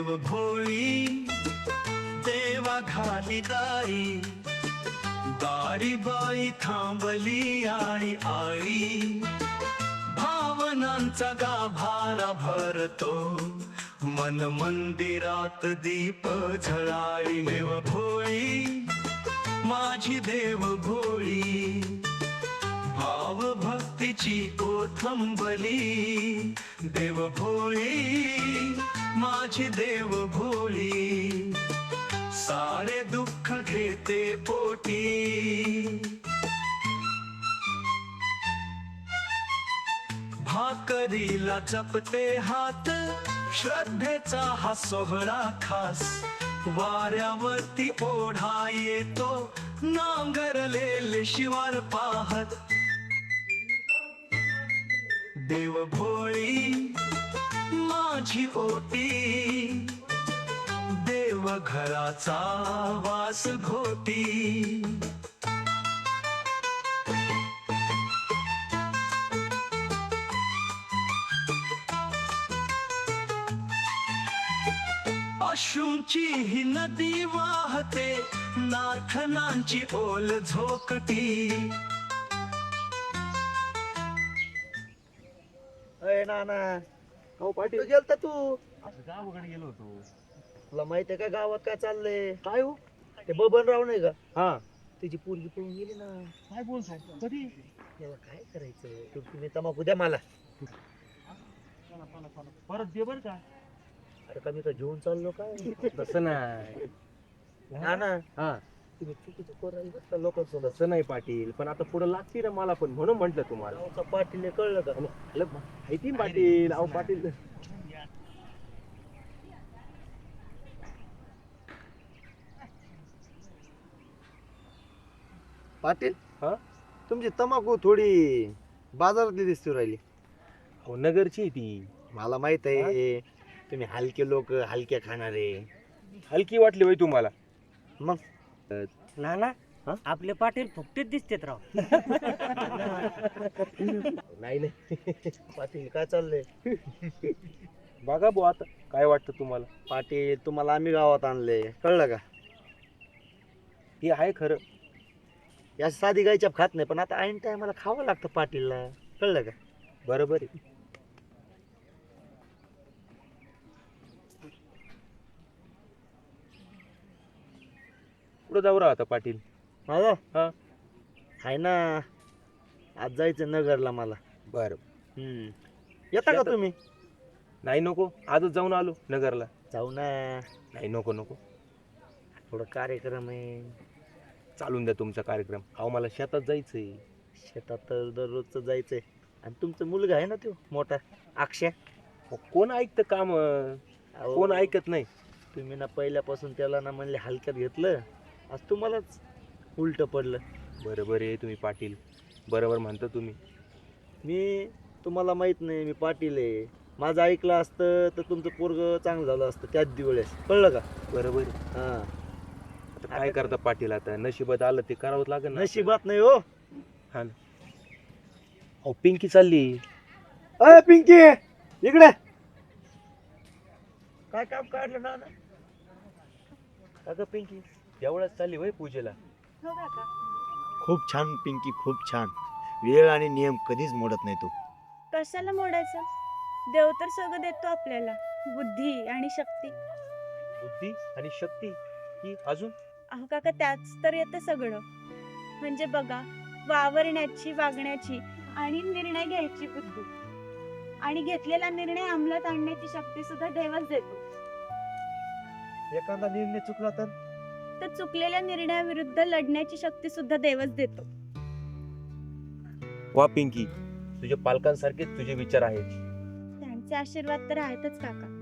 देव भोळी देवा घाली दाई. दारी बाई थांबली आणि आई. भावनांचा गाभारा भरतो. मन मंदिरात दीप झळाळी देव भोळी माझी देव भोळी. भाव भक्तीची कोथंबली. देव भोळी माझी देव भोळी सारे दुःख घेते पोटी. भाकरीला चपते हात श्रद्धेचा हा सोहळा खास. वाऱ्यावरती ओढा येतो नांगरलेले शिवार पाहत. देव भोळी माझी ओटी. देव घराचा वास घोटी. अश्रूंची ही नदी वाहते नाथनांची ओल झोकटी. अय नाना. हो पाटील. तू गेलता तू? असं गावाकडे गेलो होतो. तुला माहितीये का गावात काय चाललंय? काय हो? ते बबनराव नाही का? हा. त्याची पोरगी पळून गेली ना. काय बोलतो कधी? तेव्हा काय करायचं? तू तुम्ही तमाखू द्या मला. परत दे बर का. अरे का मी तर घेऊन चाललो काय? तसं नाही. ना ना. हा. तुम्ही चुकीचं करायला लोकांसोबत तसं नाही पाटील. पण आता पुढे लागते रे मला पण म्हणून म्हंटल तुम्हाला. गावचा पाटील कळलं का? अरे, माहिती ना पाटील. अहो पाटील. पाटील? हा? तुमची तमाखू थोडी बाजारातली दिसते राहिली. अहो नगरची आहे ती. मला माहीत आहे. तुम्ही हलके लोक हलके खाणारे. हलकी वाटली होय तुम्हाला. मग? नाना हा? आपले पाटील फुकटीत दिसतेत राव. नाही नाही. पाटील काय चाललंय? बघा भाऊ आता काय वाटतं तुम्हाला? पाटील तुम्हाला आम्ही गावात आणले कळलं का? हे आहे खरं. या साधी गायच्या खात नाही पण आता ऐन टायमाला खावं लागतं पाटीलला. कळलं का? बरोबर आहे. पुढे जाऊ राहता पाटील? माझा हा. आहे ना. आज जायचं नगरला मला. बर. हम्म. येता का येतो. तुम्ही? नाही नको. आजच जाऊन आलो नगरला. जाऊ ना. नाही नको नको. थोडं कार्यक्रम आहे. चालून द्या तुमचा कार्यक्रम. अहो मला शेतात जायचंय. शेतात तर दररोजचं जायचंय. आणि तुमचा मुलगा आहे ना तो मोठा? अक्षय? अहो, कोण ऐकतं काम? अहो, कोण ऐकत नाही? तुम्ही ना पहिल्यापासून त्याला ना म्हणले हलक्यात घेतलं. आज तुम्हालाच उलट पडलं. बरोबर आहे तुम्ही पाटील. बरोबर म्हणता तुम्ही. मी तुम्हाला माहीत नाही मी पाटील आहे. माझं ऐकलं असतं तर तुमचं पोरग चांगलं झालं असतं त्याच दिवस कळलं का? बरोबर आहे. हा. आता काय करता पाटील आता? नशिबात आलं ते करावंच लागेल ना नशिबात नाही हो. हा ना. अहो पिंकी चालली. अय पिंकी! इकडे! काय काम काढलं ना अगं पिंकी. एवढ्याच चालली वय पूजेला. खूप छान पिंकी खूप छान. वेळ आणि नियम कधीच मोडत नाही तू. कशाला मोडायचं? देव तर सगळं देतो आपल्याला. बुद्धी आणि शक्ती. बुद्धी आणि शक्ती ही अजून? अहो काका त्याच तर येतं सगळं. म्हणजे बघा वावरण्याची वागण्याची आणि निर्णय घ्यायची बुद्धी. आणि घेतलेला निर्णय अंमलात आणण्याची शक्ती सुद्धा देवच देतो. एखादा निर्णय चुकला तर? तर चुकलेल्या निर्णयाविरुद्ध लढण्याची शक्ती सुद्धा देवच देतो. वा पिंकी. तुझ्या पालकांसारखेच तुझे विचार आहेत. त्यांचे आशीर्वाद तर आहेतच काका.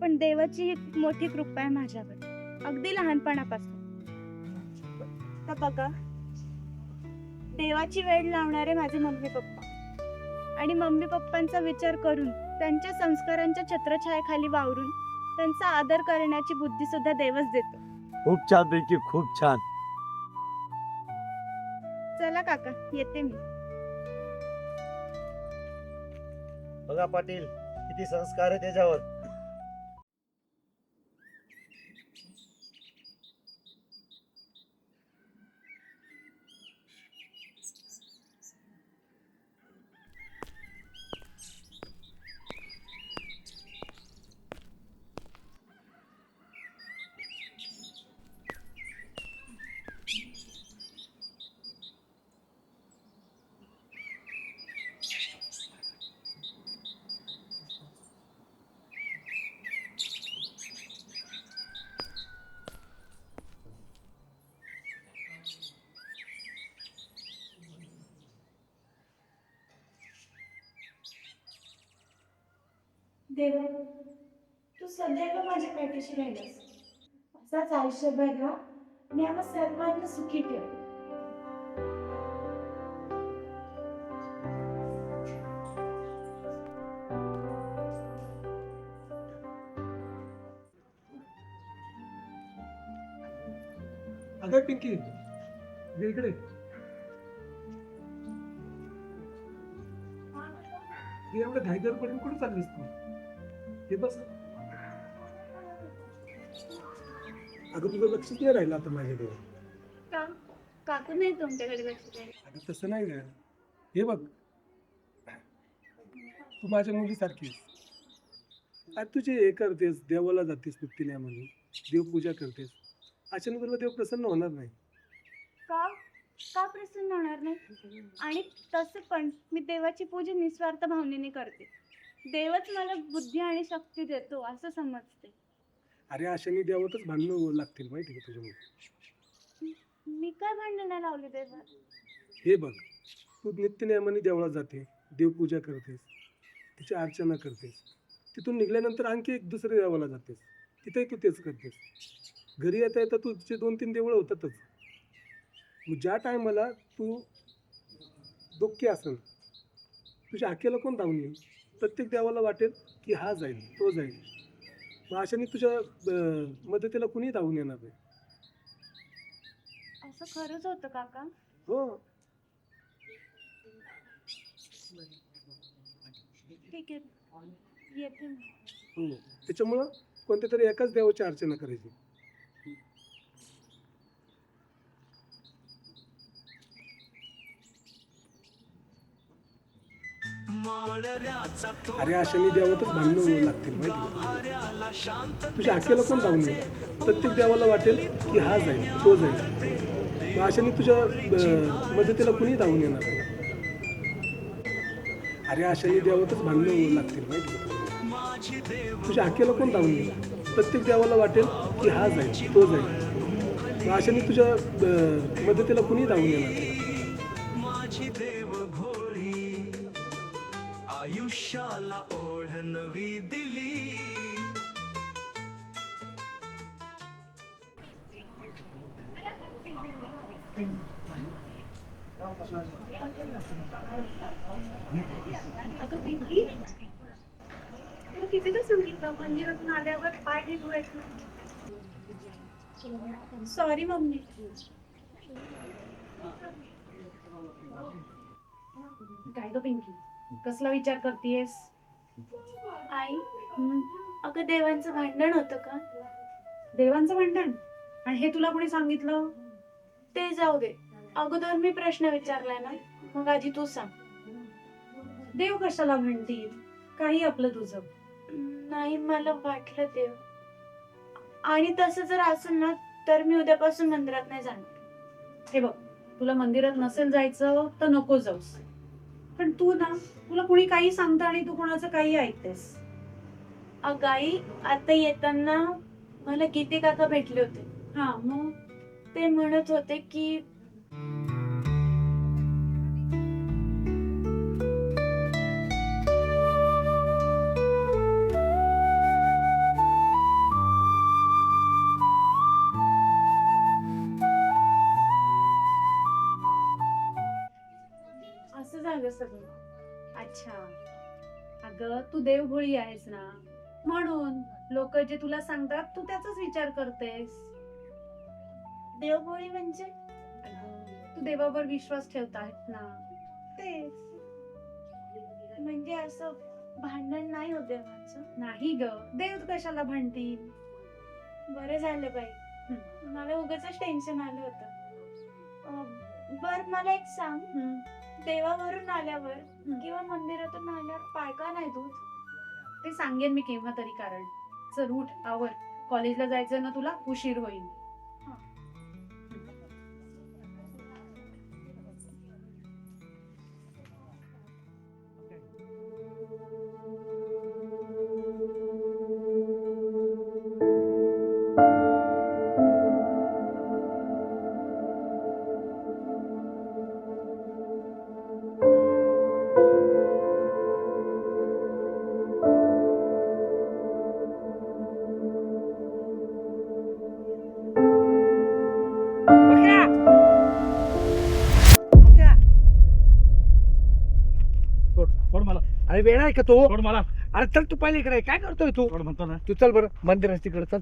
पण देवाची ही खूप मोठी कृपा आहे माझ्यावर. अगदी लहानपणापासून. तर बघा. देवाची वेळ लावणारे माझे मम्मी पप्पा. आणि मम्मी पप्पांचा विचार करून त्यांच्या संस्कारांच्या छत्रछायाखाली वावरून त्यांचा आदर करण्याची बुद्धी सुद्धा देवच देतो. खूप छान पिंकी खूप छान. चला काका येते मी. बघा पाटील किती संस्कार आहे त्याच्यावर. देवा तू सदैव माझ्या पाठीशी राहिलास. असाच आयुष्यभर राहा आणि आम्हा सर्वांना सुखी ठेव. अगं पिंकी इकडे. हे एवढं घाईगर पडून कुठे चाललीस तू? हे बस. अगं तुझं लक्षच नाही राहिलं आता माझ्याकडे? का? काकू नाही तुमच्याकडे लक्ष द्यायला. अगं तसं नाही ग. हे बघ. तू माझ्या मुलीसारखी आहेस. आज तुझे हे करतेस देवाला जातेस म्हणून. देवपूजा करतेस. अचानक तुला देव प्रसन्न होणार नाही. का? का प्रसन्न होणार नाही? आणि तसं पण मी देवाची पूजा निस्वार्थ भावनेने करते. देवच मला बुद्धी आणि शक्ती देतो असं समजते. अरे अशाने देवातच भांडणं लागतील माहिती का तुझ्यामुळे? मी काय भांडणं लावले देवा? हे बघ तू नित्यनियमाने देवळात जाते देवपूजा करतेस तिची अर्चना करतेस तिथून निघाल्यानंतर आणखी एक दुसऱ्या देवाला जातेस तिथेही तू तेच करतेस. घरी येता येता तुझे दोन तीन देवळं होतातच. मग ज्या टायमाला तू दुःखी असन तुझ्या आखेला कोण धावून येईल? प्रत्येक देवाला वाटेल की हा जाईल तो जाईल. मग अशाने तुझ्या मदतीला कुणी धावून येणार नाही. असं खरंच होतं काका? हो. ठीक आहे. येते. हो. त्याच्यामुळं कोणत्या तरी एकाच देवाची अर्चना करायची. अरे अशाने देवातच भांडणं लागतील माहिती तुझ्या आखेला कोण जाऊन येईल प्रत्येक देवाला वाटेल की हा जाईल तो जाईल. मग अशाने तुझ्या मदतीला कुणी धावून येणार नाही. अरे अशाने देवातच भांडणं लागतील माहिती तुझ्या आखेला कोण धावून येईल प्रत्येक देवाला वाटेल की हा जाईल तो जाईल. मग अशाने तुझ्या मदतीला कुणी धावून येणार नाही. किती सांगितलं? मंदिरातून आल्यावर पाय नाही धुवायचं. Sorry mummy. काय ग पिंकी? कसला विचार करतेस आई अगं देवांचं भांडण होतं का? देवांचं भांडण? आणि हे तुला कोणी सांगितलं? ते जाऊ दे. अगोदर मी प्रश्न विचारलाय ना मग आधी तू सांग. देव कशाला म्हणतील? काही आपलं तुझं नाही मला वाटलं देव. आणि तसं जर असेल ना तर मी उद्यापासून मंदिरात नाही जाणार. हे बघ तुला मंदिरात नसेल जायचं तर नको जाऊस. पण तू ना तुला कोणी काही सांगतं आणि तू कोणाचं काही ऐकतेस? अगं आई आता येताना मला गीते काका भेटले होते. हा मग? ते म्हणत होते की अगं तू देवभोळी आहेस ना. म्हणून लोक जे तुला सांगतात तू त्याचाच विचार करतेस. देवभोळी म्हणजे? तू देवावर विश्वास ठेवत आहेत ना. तेच. म्हणजे असं भांडण नाही होत देवांचं? नाही ग देव कशाला भांडतील? बरं झालं बाई. मला उगाच टेन्शन आलं होतं. बर मला एक सांग. देवावरून आल्यावर किंवा मंदिरातून आल्यावर पाय का नाही धुत? ते सांगेन मी केव्हा तरी कारण चल उठ आवर कॉलेजला जायचं ना तुला उशीर होईल. अरे आहे का तो? सोड मला. अरे चल तू पहिले इकडे काय करतोय तू? सोड म्हणतो ना. तू चल बरं मंदिर तिकडे चल.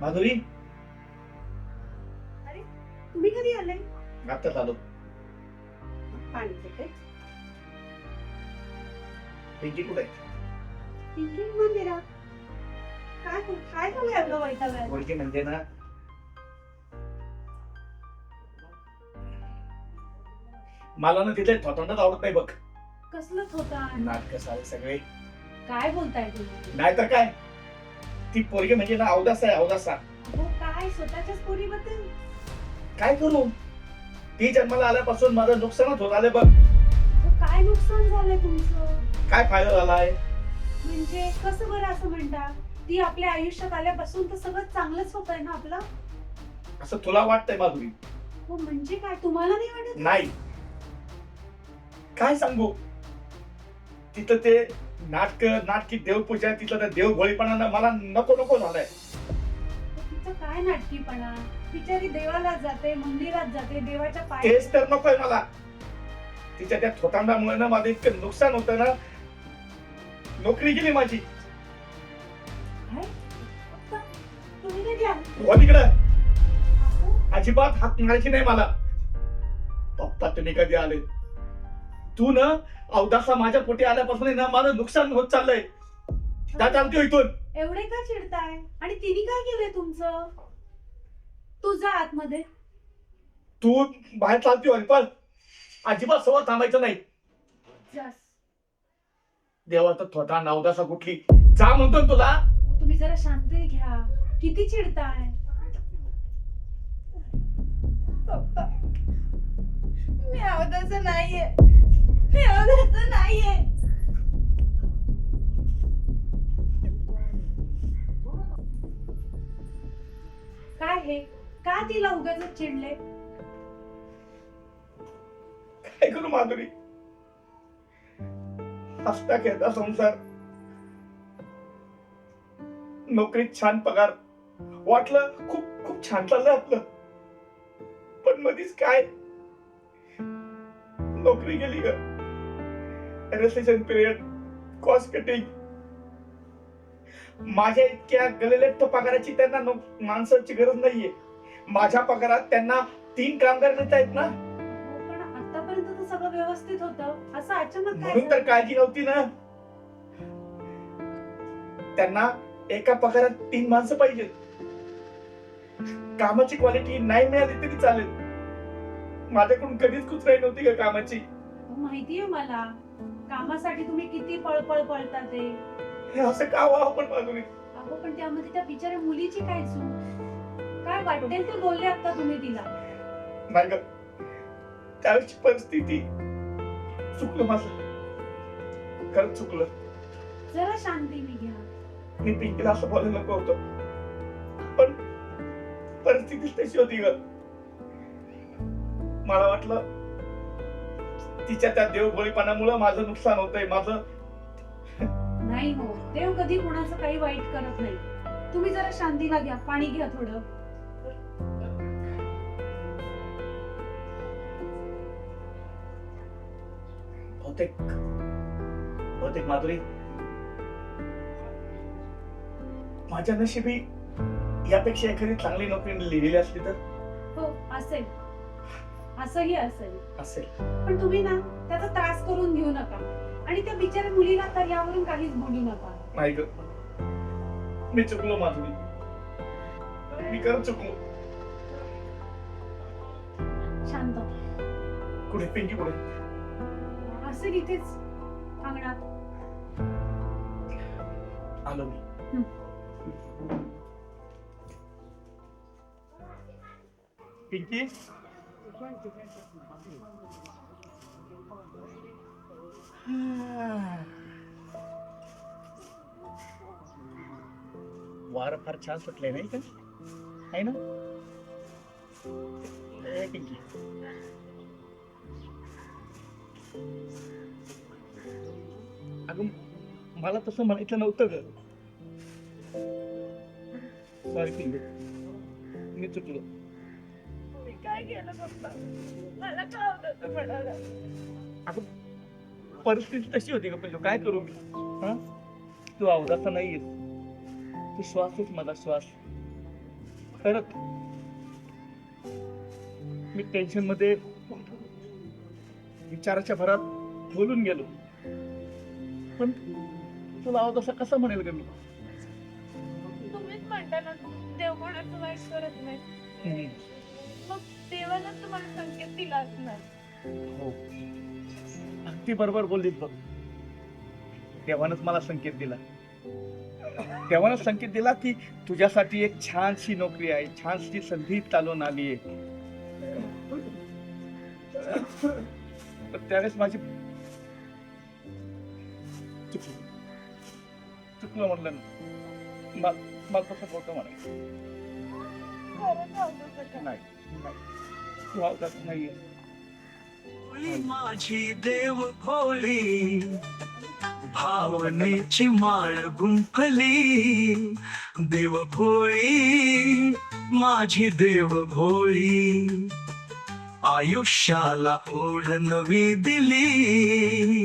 माधुरी? तुम्ही कधी आले? आत्ताच आलो पाणी पिंकी कुठे पिंकी मंदिरात. काय काय झालं एवढं वैतागायला मुलगी म्हणजे ना मला ना तिथे थोतांडाच आवडत नाही बघ. कसलंच होता नाटक सारे सगळे. काय बोलताय तुम्ही? नाही तर काय? ती पोरगी म्हणजे ना अवदास आहे अवदासा अहो काय? स्वतःच्याच पोरीबद्दल? काय करू? ती जन्माला आल्यापासून माझं नुकसानच होत आले बघ. अहो, काय नुकसान झालंय तुमचं? काय फायदा झालाय? म्हणजे कसं बरं असं म्हणता? ती आपल्या आयुष्यात आल्यापासून तर सगळं चांगलंच होत आहे ना आपलं? असं तुला वाटतंय माधुरी हो म्हणजे काय? तुम्हाला नाही वाटत? नाही. काय सांगू? तिथं ते नाटक नाटकी देवपूजा तिथलं त्या देवभोळीपणानं मला नको नको झालंय. तिचं काय नाटकीपणा? बिचारी देवालाच जाते मंदिरात जाते देवाच्या पाय तेच तर नकोय मला. तिच्या त्या थोतांडामुळे ना माझं इतकं नुकसान होतं ना. नोकरी गेली माझी. हो तिकडं. अजिबात हात मारायची नाही मला. पप्पा तुम्ही कधी आले? तू ना अवदासा माझ्या पोटी आल्यापासून ना माझं नुकसान होत चाललंय. त्या चालतो इथून. एवढे का चिडताय? आणि तिने काय केलंय तुमचं? तू जा आतमध्ये. तू बाहेर चालती पण अजिबात समोर थांबायचं नाही. जास. देवाचं थोटा अवदासा कुठली. जा म्हणतो ना तुला. तुम्ही जरा शांती घ्या. किती चिडताय पप्पा मी अवधाचं नाहीये. मी अवधाचं नाहीये. काय हे? का तिला उगाच चिडले? काय करू माधुरी? हसता खेळता संसार. नोकरीत छान पगार. वाटलं खूप खूप छान चाललंय आपलं. पण मधीच काय? नोकरी गेली ग. रेसेशन पिरियड कॉस्ट कटिंग माझ्या इतक्या गलेलेट्ट पगाराची त्यांना माणसाची गरज नाहीये. माझ्या पगारात त्यांना तीन कामगार नेत आहेत ना. पण आतापर्यंत तर सगळं व्यवस्थित होतं. असं अचानक म्हणून तर? काळजी नव्हती ना. त्यांना एका पगारात तीन माणसं पाहिजेत. कामाची क्वालिटी नाही मिळाली तरी चालेल. माझ्याकडून कधीच कुचराई नव्हती का कामाची? हो, माहितीये मला. कामासाठी तुम्ही किती पळपळ पळता ते. हे असं का व्हावं पण माधुरी अहो पण त्यामध्ये त्या बिचाऱ्या मुलीची काय चूक? काय वाटेल ते बोलले आता तुम्ही तिला. नाही ग. त्यावेळेची परिस्थिती चुकलं माझं. खरंच चुकलं. जरा शांतीने घ्या. मी पिंकीला असं बोलायला नको होतं. पण परिस्थिती तशी होती ग. मला वाटलं तिच्या त्या देवभोळीपणामुळे माझं नुकसान होतंय माझं नाही हो देव कधी कुणाचं काही वाईट करत नाही. तुम्ही जरा शांतीला घ्या पाणी घ्या थोडं. बहुतेक बहुतेक माधुरी माझ्या नशिबी यापेक्षा एखादी चांगली नोकरी लिहिलेली असली तर? हो असेल. असंही असेल. असेल. पण तुम्ही ना त्याचा त्रास करून घेऊ नका. आणि त्या बिचाऱ्या मुलीला तर यावरून काहीच बोलू नका. नाही ग. मी चुकलो माधुरी मी. खरंच चुकलो. शांत. कुठे? पिंकी कुठे? असेल इथेच अंगणात. आलो मी. पिंकी? वार फार छान सुटले नाही का? आहे ना? ए, पिंकी. अगं मला तसं म्हणायचं नव्हतं ग. सॉरी पिंकी. मी चुकलो. काय केलं पप्पा? मला काय होतं म्हणाला? अगं परिस्थिती तशी होती का पिल्लू. काय करू मी? हा? तू अवघाचा नाहीयेस तू श्वासच माझा श्वास. खरंच. मी टेन्शनमध्ये विचाराच्या भरात बोलून गेलो. पण तुला आवाज असा कसा म्हणेल ग मी? तुम्हीच म्हणता ना देव कोणाचं वाईट करत नाही. मग देवानं तुम्हाला संकेत दिला असणार. हो. अगदी बरोबर बोललीस बघ. देवानंच मला संकेत दिला. देवानं संकेत दिला की तुझ्यासाठी एक छानशी नोकरी आहे छानशी संधी चालून आली आहे. त्यावेळेस माझी चुकलो. चुकलो म्हटलं ना. मला तसं बोलतो म्हणा खरंच आवडतं का? नाही. नाही. नाहीये माझी देव भावनेची माळ गुंफली देव भोळी माझी देव भोळी आयुष्याला ओढ नवी दिली